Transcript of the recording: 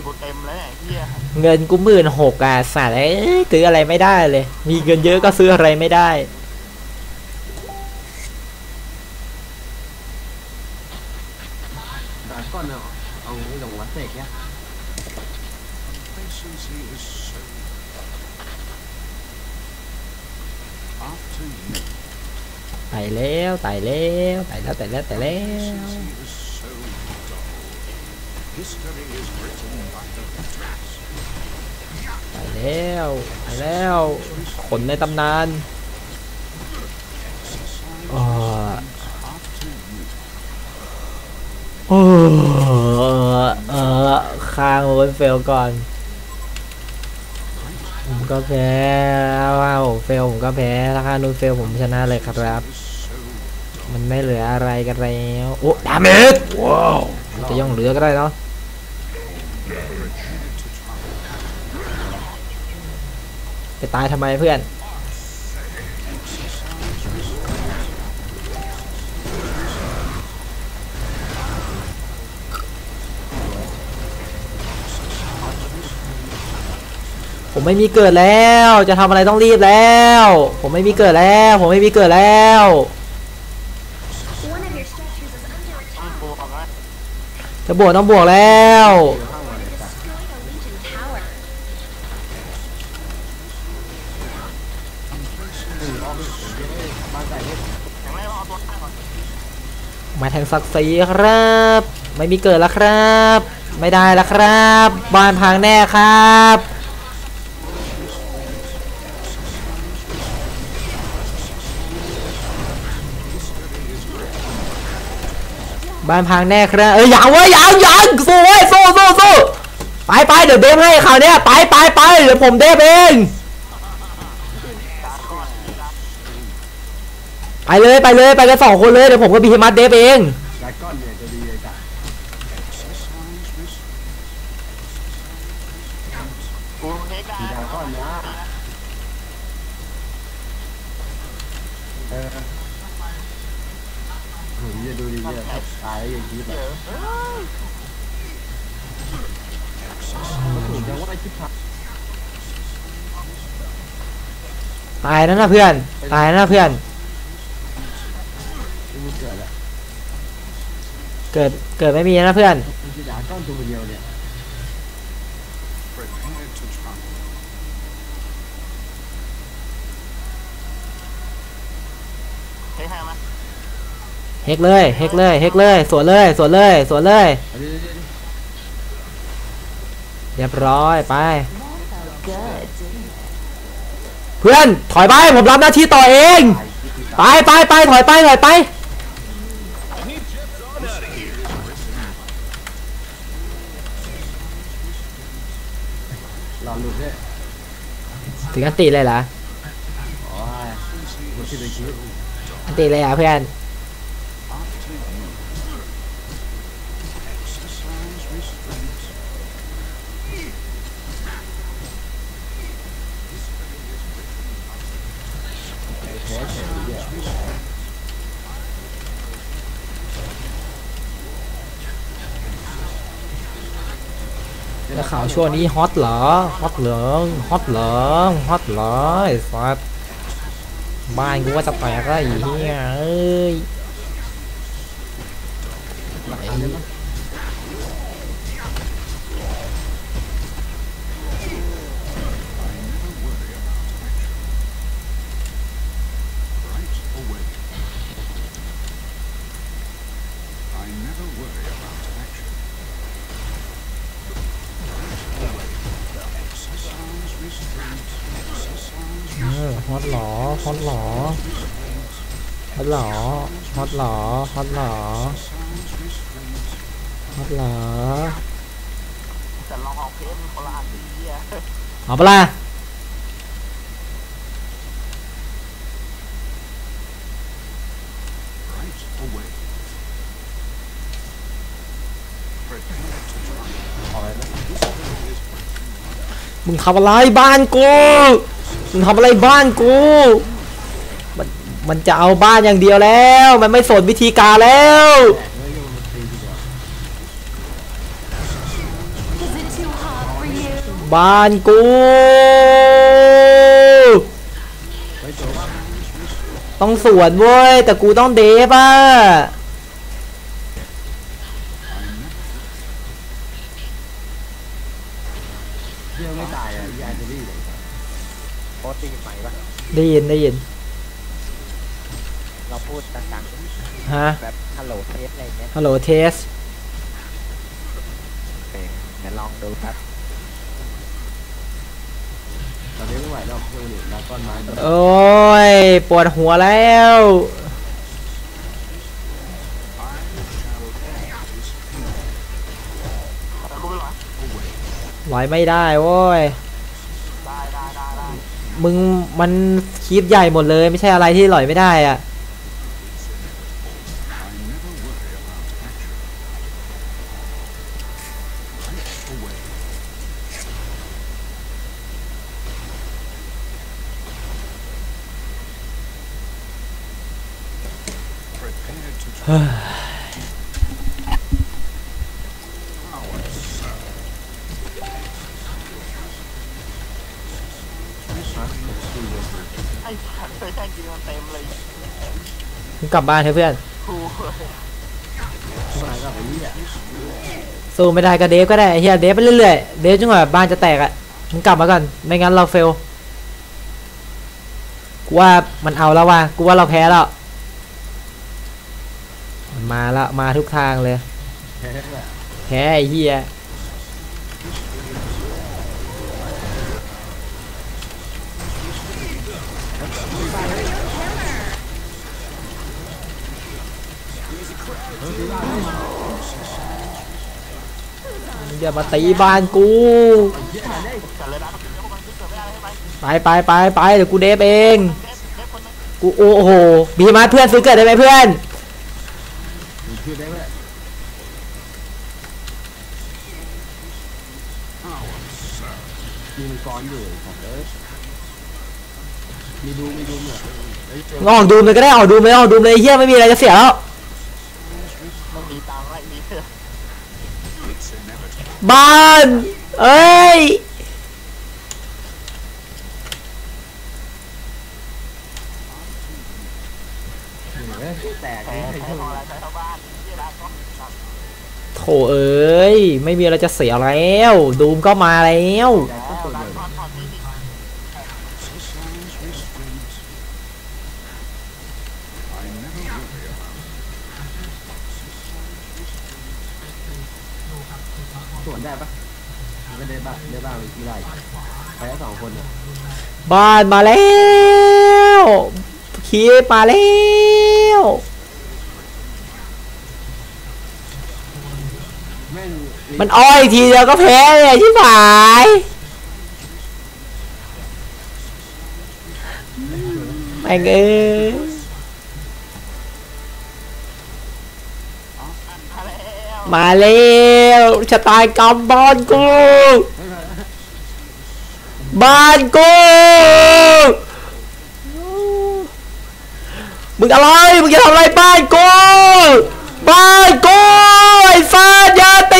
งินกูเต็มแล้วไอ้เหี้ยเงินกูหมื่นหกอะสัตว์เอ้ยซื้ออะไรไม่ได้เลย มีเงินเยอะก็ซื้ออะไรไม่ได้ดราก้อนเอาเอาไอ้หลงวัดเสกเนี่ย Complacency is so after you. ไต่แล้วไต่แล้วไต่แล้วไต่แล้วไต่แล้ว Complacency is so dull. History is written by the victors. ไต่แล้วไต่แล้วขนในตำนานอ๋อ after you. โอ้เออค้างโอนเฟลก่อนผมก็แพ้ว้าวเฟลผมก็แพ้ถ้าคานู้นเฟลผมชนะเลยครับ มันไม่เหลืออะไรกันแล้วโอ้ดาเมจว้าวจะย่องเหลือก็ได้เนาะ ไปตายทำไมเพื่อน ผมไม่มีเกิดแล้ว จะทำอะไรต้องรีบแล้ว ผมไม่มีเกิดแล้ว ผมไม่มีเกิดแล้วจะบวกต้องบวกแล้ว มาแทงศักดิ์ศรีครับ ไม่มีเกิดแล้วครับ ไม่ได้แล้วครับ บ้านพังแน่ครับบ้านพังแน่ครับ เอ้ยยังเว้ยยังยังสู้เว้ยสู้สู้สู้ไปไปเดี๋ยวเดฟให้คราวเนี้ยไปไปไปเดี๋ยวผมเดฟเอง ไปเลยไปเลยไปกันสองคนเลยเดี๋ยวผมกับบีเฮมัสเดฟเองดราก้อนเนี่ยจะดีเลยจ้ะกูเทคได้มีดราก้อนนะเออผมจะดูดีเนี่ยตายแล้วยังคิดแบบผมจะว่าไอ้ชิบหายตายแล้วนะเพื่อน ตายแล้วนะเพื่อน ม่มีเกิดอะเกิดเกิดไม่มีนะเพื่อนมันจะดราก้อนตัวเดียวเนี่ย prepare to travel. เทคให้ไหมเฮกเลยเฮกเลยเฮกเลยสวนเลยสวนเลยสวนเลยเอาดิดิดิเรียบร้อยไป เพื่อนถอยไปผมรับหน้าที่ต่อเอง ไปไปไปถอยไปถอยไป รอหลุดด้วยถึงอันติเลยเหรอโอ้ยมันคิดเลยคิดอันติเลยเหรอะเพื่อน Exercise restraint. แพ้เฉยเนี่ย แล้ว ข่าวช่วงนี้ฮอตเหรอฮอตเหรอฮอตเหรอฮอตเหรอไอ้สัสบ้านกูว่าจะแตกแล้วไอ้เหี้ยเอ้ย ฮอตเหรอฮอตเหรอฮอตเหรอฮอตเหรอ restraint. ฮอตเหรอแต่ลองเอาเพชรคนละอันดีอะเอาปะล่ะ Right away. Prepare to travel. ออกเลยนะมึงทำอะไรบ้านกู มึงทำอะไรบ้านกู มันมันจะเอาบ้านอย่างเดียวแล้ว มันไม่สนวิธีการแล้วบ้านกูต้องสวนเว้ย แต่กูต้องเดฟอะเรื่องไม่ตายอะยาจะรีบ โคตรตีใหม่ปะได้ยินได้ยิน เราพูดดังฮะ ๆแบบฮัลโหลเทสอะไรเงี้ยฮัลโหลเทสโอเคเดี๋ยวลองดูครับตอนนี้ไม่ไหวแล้วเพื่อนเนี่ยแล้วก้อนไม้ตัวโอ้ย ปวดหัวแล้ว ไหวไม่ได้โว้ย มึงมันคีบใหญ่หมดเลย ไม่ใช่อะไรที่หลอยไม่ได้อะ Prepare to ไกลับบ้านเถอะเพื่อนครูไม้ก็ไอ้นี่อะสู้ไม่ได้ก็เดฟก็ได้ไอ้เฮียเดฟไปเรื่อยๆเดฟจนกว่าบ้านจะแตกอะมึงกลับมาก่อนไม่งั้นเราเฟลกูว่ามันเอาแล้วว่ะกูว่าเราแพ้แล้วมันมาแล้วมาทุกทางเลยแค่นั้นแหละแพ้ไอ้เฮีย อย่ามาตีบ้านกูไปไปไปไปเดี๋ยวกูเดฟเอง กูโอ้โหบีมาเพื่อนซื้อเกิดได้ไหมเพื่อนมีมังกรอยู่ของเอ้ยมีดูมีดูเนี่ยเฮ้ยเจอออกดูมเลยก็ได้ออกดูมเลยออกดูมเลยเฮียไม่มีอะไรจะเสียแล้ว ต้องมีตังค์ไว้มีเพื่อน It's inevitable. บ้าน เอ้ย แตกแพ้นี่ใครแพ้ช่วยพอแล้วใช้ชาวบ้านที่ร้านก็ครับโถเอ้ย ไม่มีอะไรจะเสียแล้ว ดูมก็มาแล้ว แต วนได้ปะมันก็ได้บ้างได้บ้างเลยกี่ไรไปแล้วสองคนเนี่ยบ้านมาแล้วคีบมาแล้วแม่งมันอ้อยทีเดียวก็แพ้เลยชิบหายแม่งเอ้ยมาแล้วมาแล้ว ชะตากรรมบ้านกู บ้านกู มึงอะไร มึงจะทำอะไรบ้านกู บ้านกูไอ้ฟาดยาตี